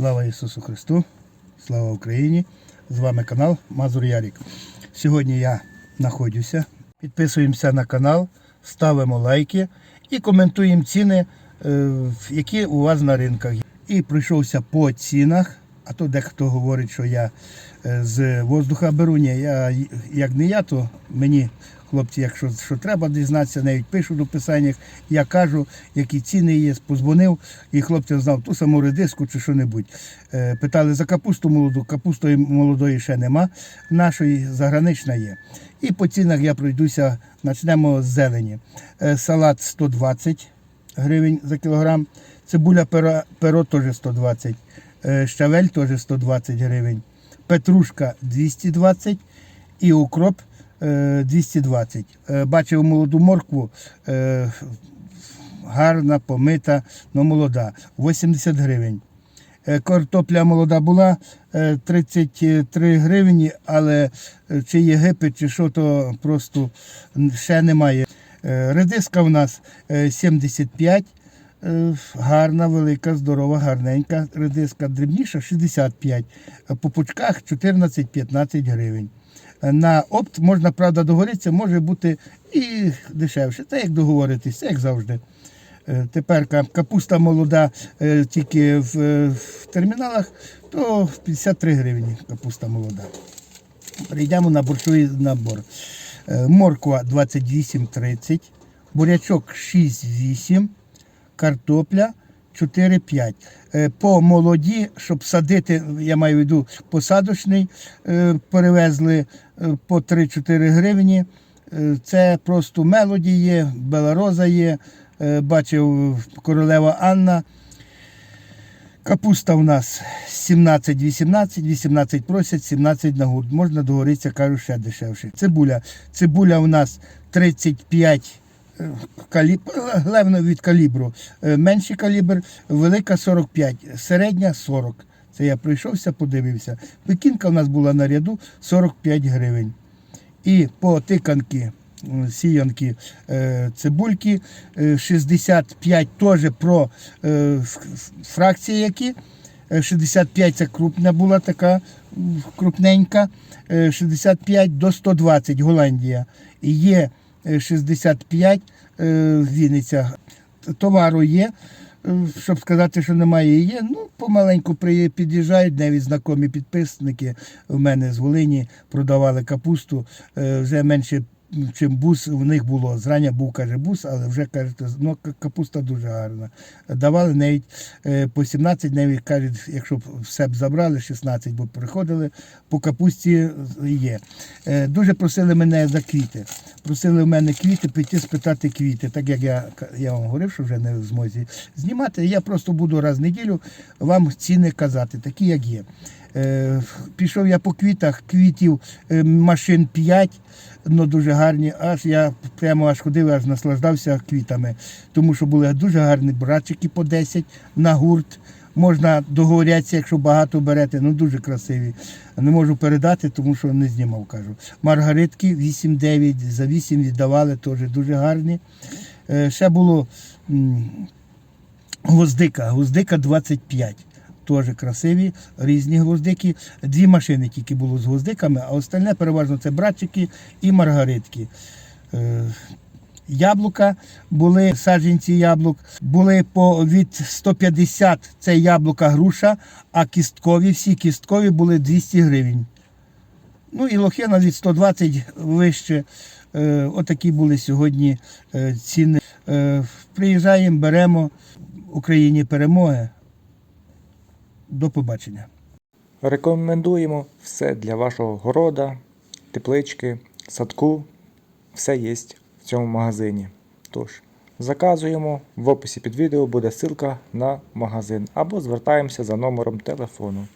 Слава Ісусу Христу! Слава Україні! З вами канал Мазур Ярік. Сьогодні я знаходжуся. Підписуємося на канал, ставимо лайки і коментуємо ціни, е, які у вас на ринках. І пройшовся по цінах. А то дехто говорить, що я е, з воздуха беру. Ні, я як не я, то мені хлопці, якщо що треба дізнатися, навіть пишуть у писаннях. Я кажу, які ціни є, позвонив, і хлопцям знав ту саму редиску чи що-небудь. Е, Питали за капусту молоду, капустої молодої ще нема, нашої загранична є. І по цінах я пройдуся, почнемо з зелені. Е, Салат 120 гривень за кілограм, цибуля перо, перо теж 120 Е, щавель теж 120 гривень, петрушка 220 і укроп е, 220. Е, Бачив молоду моркву, е, гарна, помита, але молода, 80 гривень. Е, Картопля молода була е, 33 гривні, але е, чи Єгипет, чи що, то просто ще немає. Е, Редиска в нас е, 75 Е, гарна, велика, здорова, гарненька редиска, дрібніша 65, е, по пучках 14-15 гривень. Е, На опт можна, правда, договоритися, може бути і дешевше. Та як договоритись, як завжди. Е, Тепер капуста молода е, тільки в, е, в терміналах, то 53 гривні капуста молода. Перейдемо на борщовий набор. Е, Морква 28,30, бурячок 6,8, картопля 4-5. Е, По молоді, щоб садити, я маю в виду посадочний, е, перевезли е, по 3-4 гривні. Це просто мелоді є, белароза є, бачив королева Анна. Капуста у нас 17-18, 18 просять, 17 на гурт. Можна договоритися, кажу, ще дешевше. Цибуля. Цибуля у нас 35 е, каліб... главно від калібру. Е, Менший калібр, велика 45, середня 40. Це я пройшовся, подивився. Пекінка у нас була на ряду 45 гривень. І по тиканки, сіянки, е, цибульки, е, 65 теж про е, ф- ф- фракції які. Е, 65 це крупна була така крупненька, Е, 65 до 120 Голландія. І є 65 е, Вінниця. Товару є. е, Щоб сказати, що немає, є. Ну, помаленьку під'їжджають, навіть знайомі підписники в мене з Волині продавали капусту е, вже менше, чим бус в них було. Зрання був, каже, бус, але вже кажуть, ну, капуста дуже гарна. Давали навіть е, по 17, навіть кажуть, якщо б все б забрали, 16, бо приходили, по капусті є. Е, Дуже просили мене за квіти. Просили в мене квіти, піти спитати квіти. Так як я, я вам говорив, що вже не в змозі знімати, я просто буду раз в неділю вам ціни казати, такі як є. Е, Пішов я по квітах, квітів е, машин 5, ну дуже гарні. Аж я прямо аж ходив, аж наслаждався квітами, тому що були дуже гарні братчики по 10 на гурт. Можна договорятися, якщо багато берете, ну дуже красиві. Не можу передати, тому що не знімав, кажу. Маргаритки 8-9, за 8 віддавали, теж дуже гарні. Е, Ще було гвоздика, гвоздика 25. Теж красиві, різні гвоздики. Дві машини тільки було з гвоздиками, а остальне переважно це братчики і маргаритки. Е, Яблука були саджанці яблук, були по від 150 це яблука груша, а кісткові, всі кісткові були 200 гривень. Ну і лохина від 120 вище. Е, отакі були сьогодні е, ціни. Приїжджаємо, беремо Україні перемоги. До побачення. Рекомендуємо все для вашого города, теплички, садку. Все є в цьому магазині. Тож, заказуємо. В описі під відео буде ссылка на магазин або звертаємося за номером телефону.